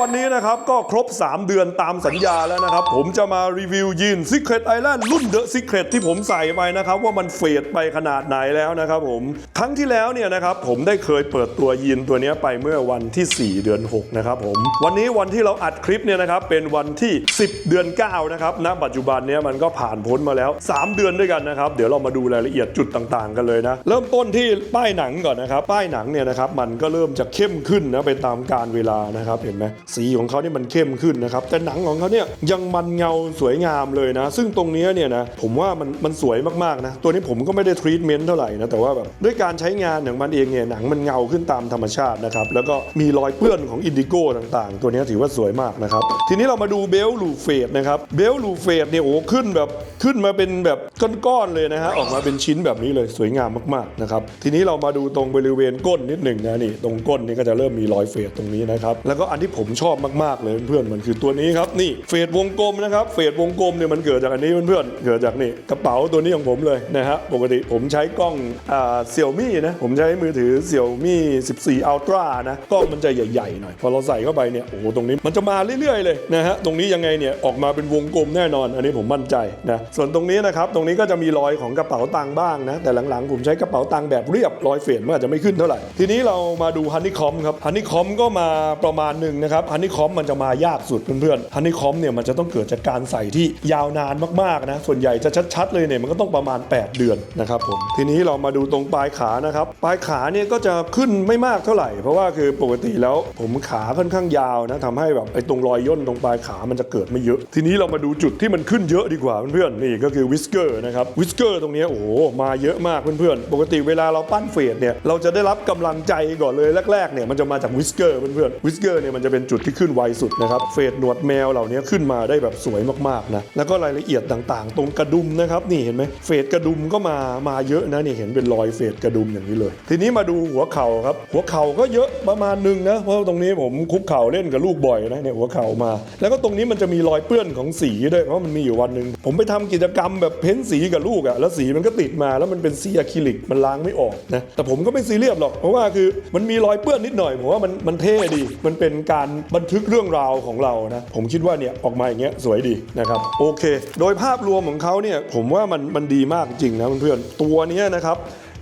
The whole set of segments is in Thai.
วันนี้นะครับ ก็ครบ 3 เดือนตามสัญญาแล้วนะครับ ผมจะมารีวิวยีน Secret Island รุ่น The Secret ที่ผมใส่ไปนะครับ ว่ามันเฟดไปขนาดไหนแล้วนะครับผม ครั้งที่แล้วเนี่ยนะครับ ผมได้เคยเปิดตัวยีนตัวนี้ไปเมื่อวันที่ 4 เดือน 6 นะครับผม วันนี้วันที่เราอัดคลิปเนี่ยนะครับ เป็นวันที่ 10 เดือน 9 นะครับณปัจจุบันเนี้ยมันก็ผ่านพ้นมาแล้ว 3 เดือนด้วยกันนะครับ เดี๋ยวเรามาดูรายละเอียดจุดต่างๆ กันเลยนะ เริ่มต้นที่ป้ายหนังก่อนนะครับ ป้ายหนังเนี่ยนะครับ มันก็เริ่มจะเข้มขึ้นนะไปตามกาลเวลานะครับ เห็นไหมสีของเขาเนี่ยมันเข้มขึ้นนะครับ แต่หนังของเขาเนี่ยยังมันเงาสวยงามเลยนะ ซึ่งตรงนี้เนี่ยนะผมว่ามันมันสวยมากๆนะ ตัวนี้ผมก็ไม่ได้ทรีทเมนต์เท่าไหร่นะ แต่ว่าแบบด้วยการใช้งานของมันเองเนี่ยหนังมันเงาขึ้นตามธรรมชาตินะครับ แล้วก็มีรอยเปื้อนของอินดิโก้ต่างๆ ตัวนี้ถือว่าสวยมากนะครับ ทีนี้เรามาดูเบลลูเฟดนะครับ เบลลูเฟดเนี่ยโอ้ขึ้นแบบขึ้นมาเป็นแบบก้อนๆเลยนะฮะออกมาเป็นชิ้นแบบนี้เลยสวยงามมากๆนะครับทีนี้เรามาดูตรงบริเวณก้นนิดหนึ่งนะนี่ตรงก้นนี่ก็จะเริ่มมีรอยเฟดตรงนี้นะครับแล้วก็อันที่ผมชอบมากๆเลยเพื่อนๆมันคือตัวนี้ครับนี่เฟดวงกลมนะครับเฟดวงกลมเนี่ยมันเกิดจากอันนี้เพื่อนๆเกิดจากนี่กระเป๋าตัวนี้ของผมเลยนะฮะปกติผมใช้กล้องอ่าเซี่ยมี่นะผมใช้มือถือเซี่ยมี่ 14 Ultra นะกล้องมันจะใหญ่ๆหน่อย พอเราใส่เข้าไปเนี่ยโอ้โหตรงนี้มันจะมาเรื่อยๆเลยนะฮะตรงนี้ยังไงเนี่ยออกมาเป็นวงกลมแน่นอน อันนี้ผมมั่นใจนะส่วนตรงนี้นะครับตรงนี้ก็จะมีรอยของกระเป๋าตังค์บ้างนะแต่หลังๆผมใช้กระเป๋าตังค์แบบเรียบรอยเฟดมันอาจจะไม่ขึ้นเท่าไหร่ทีนี้เรามาดูฮันนี่คอมครับฮันนี่คอมก็มาประมาณหนึ่งนะครับฮันนี่คอมมันจะมายากสุดเพื่อนๆฮันนี่คอมเนี่ยมันจะต้องเกิดจากการใส่ที่ยาวนานมากๆนะส่วนใหญ่จะชัดๆเลยเนี่ยมันก็ต้องประมาณ 8 เดือนนะครับผมทีนี้เรามาดูตรงปลายขานะครับปลายขาเนี่ยก็จะขึ้นไม่มากเท่าไหร่ เพราะว่าคือปกติแล้วผมขาค่อนข้างยาวนะทำให้แบบไอ้ตรงรอยย่นตรงปลายขามันจะเกิดไม่เยอะ ทีนี้เรามาดูจุดที่มันขึ้นเยอะดีกว่าเพื่อนๆนี่ก็คือวิสเกอร์นะครับวิสเกอร์ตรงนี้โอ้โหมาเยอะมากเพื่อนๆปกติเวลาเราปั้นเฟดเนี่ยเราจะได้รับกำลังใจก่อนเลยแรกๆเนี่ยมันจะมาจากวิสเกอร์เพื่อนๆวิสเกอร์เนี่ยมันจะเป็นจุดที่ขึ้นไวสุดนะครับเฟดหนวดแมวเหล่านี้ขึ้นมาได้แบบสวยมากๆนะแล้วก็รายละเอียดต่างๆ ตรงกระดุมนะครับนี่เห็นไหมเฟดกระดุมก็มามาเยอะนะนี่เห็นเป็นรอยเฟดกระดุมอย่างนี้เลย ทีนี้มาดูหัวเข่าครับหัวเข่าก็เยอะประมาณหนึงนะเพราะว่าตรงนี้ผมคุกเข่าเล่นกับลูกบ่อยนะเนี่ยหัวเข่ามา แล้วก็ตรงนี้มันจะมีรอยเปื้อนของสีด้วยเพราะมันมีอยู่วันหนึ่งผมไปทำกิจกรรมแบบเพ้นสีกับลูกอะแล้วสีมันก็ติดมาแล้วมันเป็นสีอะคริลิกมันล้างไม่ออกนะแต่ผมก็ไม่ซีเรียสหรอกเพราะว่าคือมันมีรอยเปื้อนนิดหน่อยผมว่ามันมันเท่ดี มันเป็นการบันทึกเรื่องราวของเรานะผมคิดว่าเนี่ยออกมาอย่างเงี้ยสวยดีนะครับโอเค โดยภาพรวมของเขาเนี่ยผมว่ามันมันดีมากจริงนะเพื่อนๆตัวเนี้ยนะครับ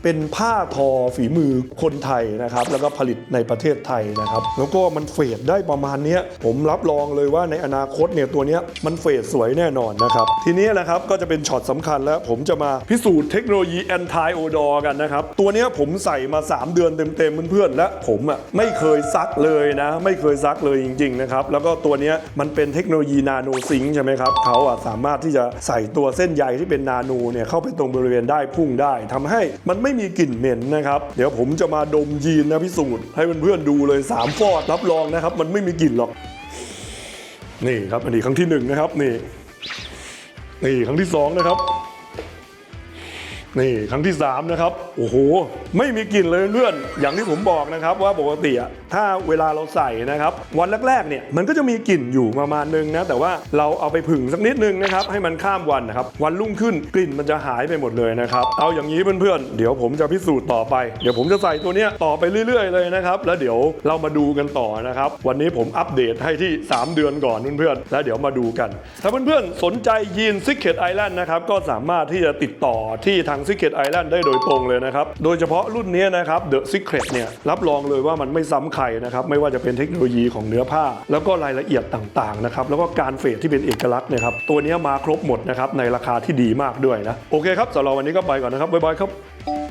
เป็นผ้าทอฝีมือคนไทยนะครับ แล้วก็ผลิตในประเทศไทยนะครับ แล้วก็มันเฟดได้ประมาณนี้ผมรับรองเลยว่าในอนาคตเนี่ยตัวนี้มันเฟดสวยแน่นอนนะครับ ทีนี้นะครับก็จะเป็นช็อตสำคัญแล้ว ผมจะมาพิสูจน์เทคโนโลยี anti odor กันนะครับ ตัวนี้ผมใส่มา 3 เดือนเต็มๆเพื่อนๆและผมอะไม่เคยซักเลยนะ ไม่เคยซักเลยจริง ๆ นะครับ แล้วก็ตัวนี้มันเป็นเทคโนโลยีนาโนซิงใช่ไหมครับเขาอะสามารถที่จะใส่ตัวเส้นใยที่เป็นนาโนเนี่ยเข้าไปตรงบริเวณได้พุ่งได้ทำให้มันไม่ไม่มีกลิ่นเหม็นนะครับ เดี๋ยวผมจะมาดมยีนนะพิสูจน์ให้เพื่อนๆดูเลย 3 ฟอดรับรองนะครับ มันไม่มีกลิ่นหรอก นี่ครับอันนี้ครั้งที่หนึ่งนะครับนี่นี่ครั้งที่สองนะครับ นี่ครั้งที่ 3 นะครับ โอ้โห ไม่มีกลิ่นเลยเพื่อนอย่างที่ผมบอกนะครับว่าปกติอะถ้าเวลาเราใส่นะครับ วันแรกๆเนี่ยมันก็จะมีกลิ่นอยู่ประมาณนึงนะแต่ว่าเราเอาไปผึ่งสักนิดนึงนะครับให้มันข้ามวันนะครับวันรุ่งขึ้นกลิ่นมันจะหายไปหมดเลยนะครับเอาอย่างนี้เพื่อนๆเดี๋ยวผมจะพิสูจน์ต่อไป เดี๋ยวผมจะใส่ตัวเนี้ยต่อไปเรื่อยๆเลยนะครับแล้วเดี๋ยวเรามาดูกันต่อนะครับวันนี้ผมอัปเดตให้ที่ 3 เดือนก่อนเพื่อนๆแล้วเดี๋ยวมาดูกัน ถ้าเพื่อนๆสนใจยีนซิกเก็ตไอแลนด์นะครับก็สามารถที่จะติดต่อที่ทาง Secret Island ได้โดยตรงเลยนะครับ โดยเฉพาะรุ่นนี้นะครับ The Secret เนี่ยรับรองเลยว่ามันไม่ซ้ำใครนะครับไม่ว่าจะเป็นเทคโนโลยีของเนื้อผ้า แล้วก็รายละเอียดต่างๆนะครับแล้วก็การเฟดที่เป็นเอกลักษณ์นะครับตัวนี้มาครบหมดนะครับในราคาที่ดีมากด้วยนะโอเคครับสำหรับวันนี้ก็ไปก่อนนะครับบ๊ายบายครับ